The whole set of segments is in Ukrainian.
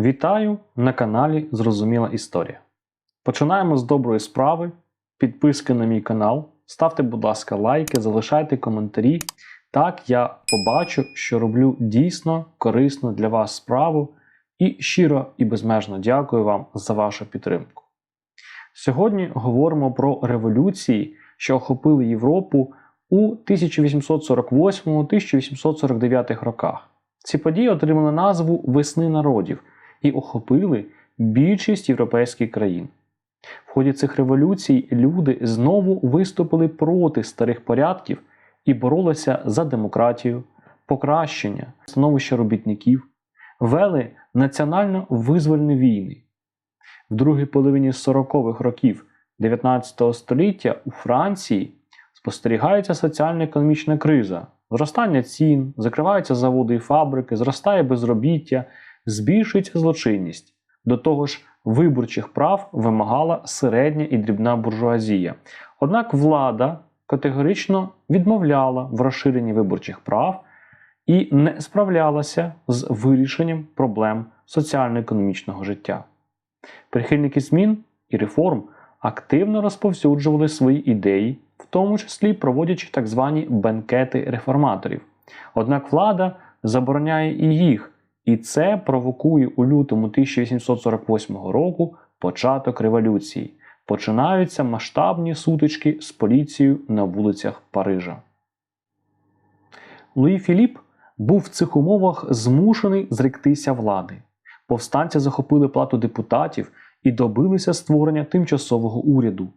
Вітаю на каналі Зрозуміла Історія. Починаємо з доброї справи. Підписки на мій канал. Ставте, будь ласка, лайки, залишайте коментарі. Так я побачу, що роблю дійсно корисну для вас справу і щиро і безмежно дякую вам за вашу підтримку. Сьогодні говоримо про революції, що охопили Європу у 1848-1849 роках. Ці події отримали назву Весни народів і охопили більшість європейських країн. В ході цих революцій люди знову виступили проти старих порядків і боролися за демократію, покращення, становище робітників, вели національно-визвольні війни. В другій половині 40-х років 19 століття у Франції спостерігається соціально-економічна криза, зростання цін, закриваються заводи і фабрики, зростає безробіття, збільшується злочинність. До того ж, виборчих прав вимагала середня і дрібна буржуазія. Однак влада категорично відмовляла в розширенні виборчих прав і не справлялася з вирішенням проблем соціально-економічного життя. Прихильники змін і реформ активно розповсюджували свої ідеї, в тому числі проводячи так звані бенкети реформаторів. Однак влада забороняє і їх, і це провокує у лютому 1848 року початок революції. Починаються масштабні сутички з поліцією на вулицях Парижа. Луї Філіп був в цих умовах змушений зректися влади. Повстанці захопили плату депутатів і добилися створення тимчасового уряду,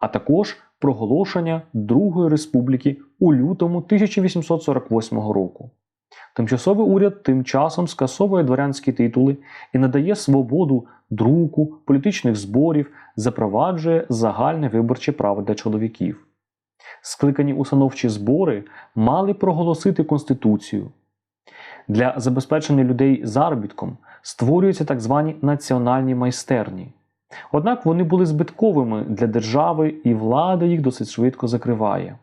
а також проголошення Другої республіки у лютому 1848 року. Тимчасовий уряд тим часом скасовує дворянські титули і надає свободу друку, політичних зборів, запроваджує загальне виборче право для чоловіків. Скликані установчі збори мали проголосити Конституцію. Для забезпечення людей заробітком створюються так звані національні майстерні. Однак вони були збитковими для держави і влада їх досить швидко закриває.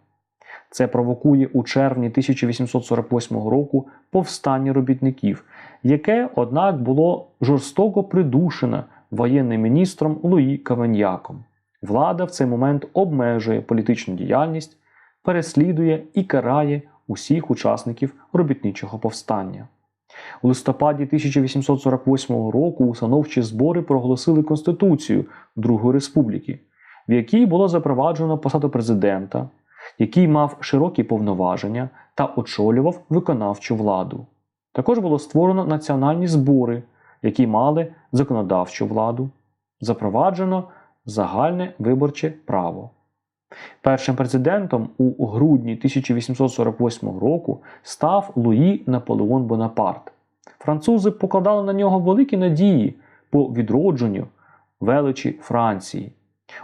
Це провокує у червні 1848 року повстання робітників, яке, однак, було жорстоко придушене воєнним міністром Луї Кавеньяком. Влада в цей момент обмежує політичну діяльність, переслідує і карає усіх учасників робітничого повстання. У листопаді 1848 року установчі збори проголосили Конституцію Другої Республіки, в якій було запроваджено посаду президента, який мав широкі повноваження та очолював виконавчу владу. Також було створено національні збори, які мали законодавчу владу, запроваджено загальне виборче право. Першим президентом у грудні 1848 року став Луї Наполеон Бонапарт. Французи покладали на нього великі надії по відродженню величі Франції.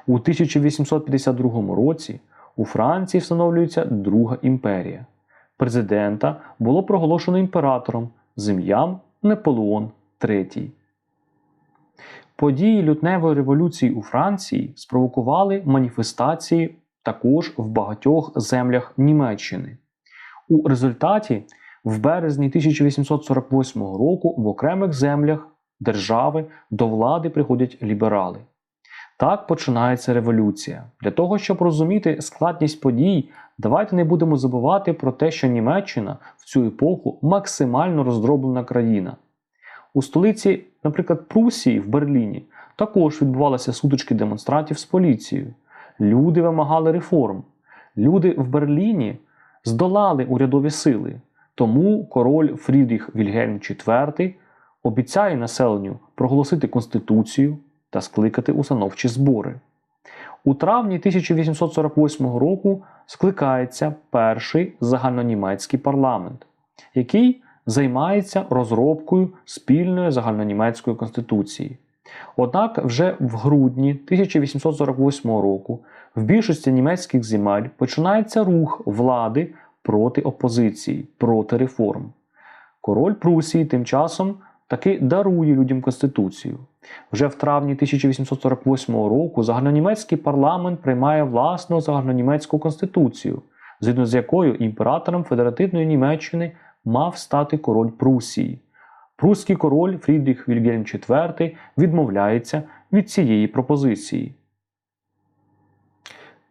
У 1852 році у Франції встановлюється Друга імперія. Президента було проголошено імператором з ім'ям Наполеон III. Події лютневої революції у Франції спровокували маніфестації також в багатьох землях Німеччини. У результаті, в березні 1848 року, в окремих землях держави до влади приходять ліберали. Так починається революція. Для того, щоб розуміти складність подій, давайте не будемо забувати про те, що Німеччина в цю епоху максимально роздроблена країна. У столиці, наприклад, Прусії в Берліні також відбувалися сутички демонстрантів з поліцією. Люди вимагали реформ. Люди в Берліні здолали урядові сили. Тому король Фрідріх Вільгельм IV обіцяє населенню проголосити Конституцію та скликати установчі збори. У травні 1848 року скликається перший загальнонімецький парламент, який займається розробкою спільної загальнонімецької конституції. Однак вже в грудні 1848 року в більшості німецьких земель починається рух влади проти опозиції, проти реформ. Король Прусії тим часом таки дарує людям Конституцію. Вже в травні 1848 року загальнонімецький парламент приймає власну загальнонімецьку конституцію, згідно з якою імператором Федеративної Німеччини мав стати король Прусії. Прусський король Фрідріх Вільгельм IV відмовляється від цієї пропозиції.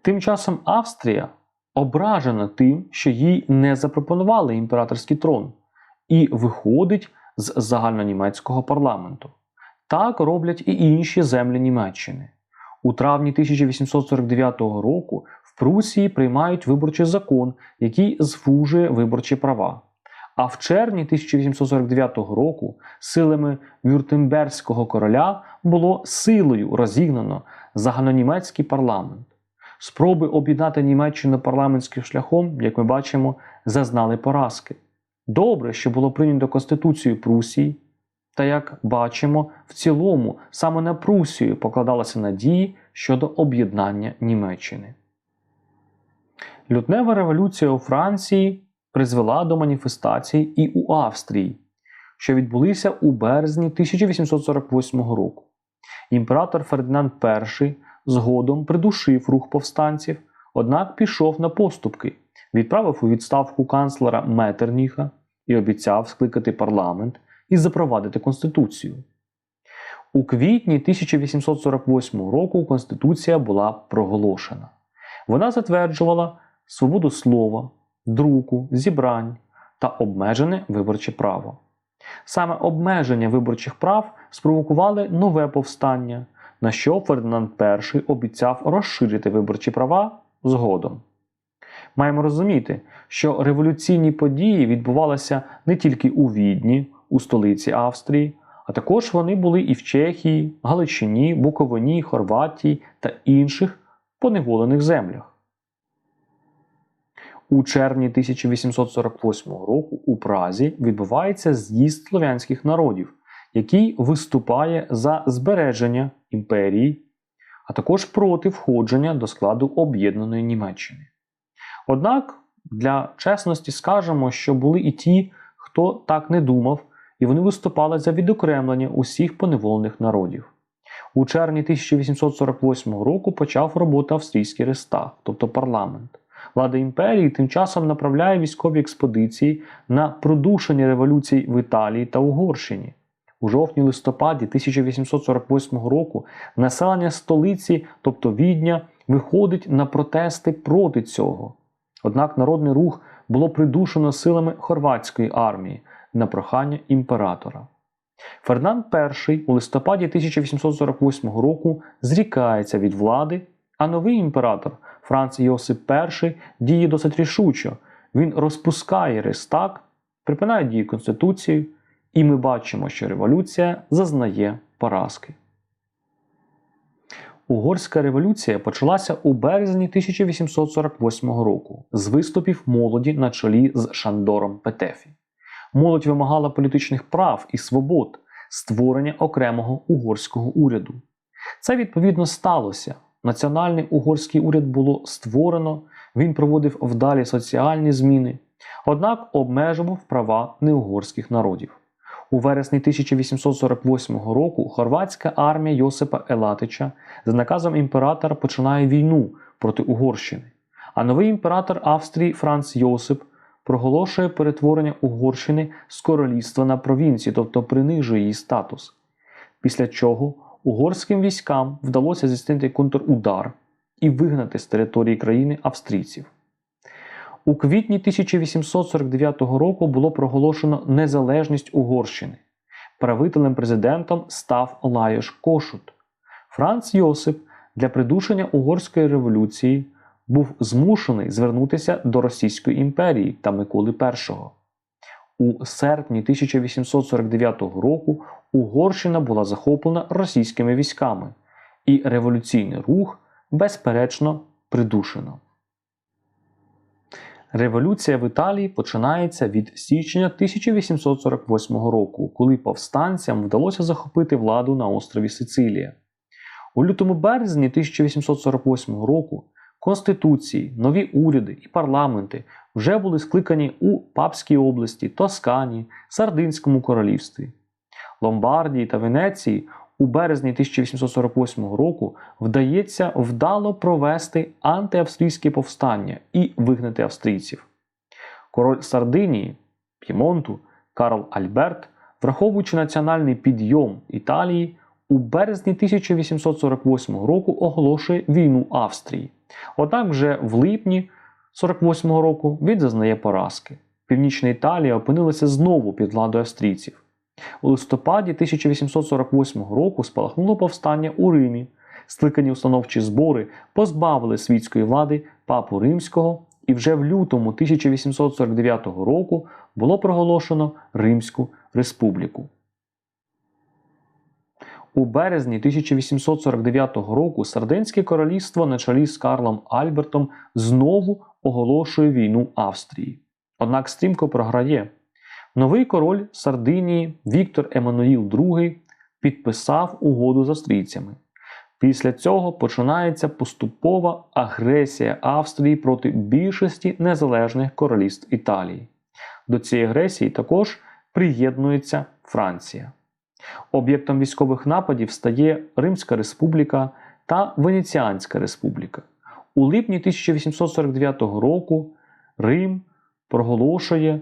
Тим часом Австрія ображена тим, що їй не запропонували імператорський трон, і виходить з загальнонімецького парламенту. Так роблять і інші землі Німеччини. У травні 1849 року в Прусії приймають виборчий закон, який звужує виборчі права. А в червні 1849 року силами Вюртемберзького короля було силою розігнано загальнонімецький парламент. Спроби об'єднати Німеччину парламентським шляхом, як ми бачимо, зазнали поразки. Добре, що було прийнято Конституцію Прусії, та як бачимо, в цілому саме на Прусію покладалися надії щодо об'єднання Німеччини. Лютнева революція у Франції призвела до маніфестацій і у Австрії, що відбулися у березні 1848 року. Імператор Фердинанд І згодом придушив рух повстанців, однак пішов на поступки, відправив у відставку канцлера Метерніха і обіцяв скликати парламент і запровадити Конституцію. У квітні 1848 року Конституція була проголошена. Вона затверджувала свободу слова, друку, зібрань та обмежене виборче право. Саме обмеження виборчих прав спровокували нове повстання, на що Фердинанд І обіцяв розширити виборчі права згодом. Маємо розуміти, що революційні події відбувалися не тільки у Відні, у столиці Австрії, а також вони були і в Чехії, Галичині, Буковині, Хорватії та інших поневолених землях. У червні 1848 року у Празі відбувається з'їзд слов'янських народів, який виступає за збереження імперії, а також проти входження до складу об'єднаної Німеччини. Однак, для чесності скажемо, що були і ті, хто так не думав, і вони виступали за відокремлення усіх поневолених народів. У червні 1848 року почав роботу австрійський рестах, тобто парламент. Влада імперії тим часом направляє військові експедиції на продушення революцій в Італії та Угорщині. У жовтні-листопаді 1848 року населення столиці, тобто Відня, виходить на протести проти цього. Однак народний рух було придушено силами хорватської армії на прохання імператора. Фердинанд І у листопаді 1848 року зрікається від влади, а новий імператор Франц Йосип І діє досить рішучо. Він розпускає Рестак, припинає дію Конституції, і ми бачимо, що революція зазнає поразки. Угорська революція почалася у березні 1848 року з виступів молоді на чолі з Шандором Петефі. Молодь вимагала політичних прав і свобод, створення окремого угорського уряду. Це відповідно сталося. Національний угорський уряд було створено, він проводив вдалі соціальні зміни, однак обмежував права неугорських народів. У вересні 1848 року хорватська армія Йосипа Елатича за наказом імператора починає війну проти Угорщини. А новий імператор Австрії Франц Йосип проголошує перетворення Угорщини з королівства на провінцію, тобто принижує її статус. Після чого угорським військам вдалося здійснити контрудар і вигнати з території країни австрійців. У квітні 1849 року було проголошено незалежність Угорщини. Правителем президентом став Лайош Кошут. Франц Йосип для придушення угорської революції був змушений звернутися до Російської імперії та Миколи І. У серпні 1849 року Угорщина була захоплена російськими військами, і революційний рух, безперечно, придушено. Революція в Італії починається від січня 1848 року, коли повстанцям вдалося захопити владу на острові Сицилія. У лютому березні 1848 року конституції, нові уряди і парламенти вже були скликані у Папській області, Тоскані, Сардинському королівстві. Ломбардії та Венеції у березні 1848 року вдається вдало провести антиавстрійське повстання і вигнати австрійців. Король Сардинії П'ємонту Карл Альберт Враховуючи національний підйом Італії, у березні 1848 року оголошує війну Австрії. Однак вже в липні 48 року він зазнає поразки. Північна Італія опинилася знову під владою австрійців. У листопаді 1848 року спалахнуло повстання у Римі. Скликані установчі збори позбавили світської влади папу римського, і вже в лютому 1849 року було проголошено Римську республіку. У березні 1849 року Сардинське королівство на чолі з Карлом Альбертом знову оголошує війну Австрії. Однак стрімко програє. Новий король Сардинії Віктор Еммануїл II підписав угоду з австрійцями. Після цього починається поступова агресія Австрії проти більшості незалежних королівств Італії. До цієї агресії також приєднується Франція. Об'єктом військових нападів стає Римська Республіка та Венеціанська Республіка. У липні 1849 року Рим проголошує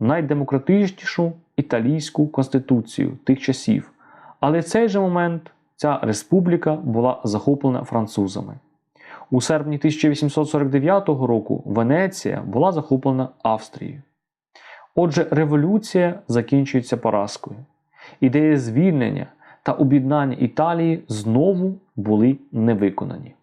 найдемократичнішу італійську конституцію тих часів. Але в цей же момент ця республіка була захоплена французами. У серпні 1849 року Венеція була захоплена Австрією. Отже, революція закінчується поразкою. Ідеї звільнення та об'єднання Італії знову були не виконані.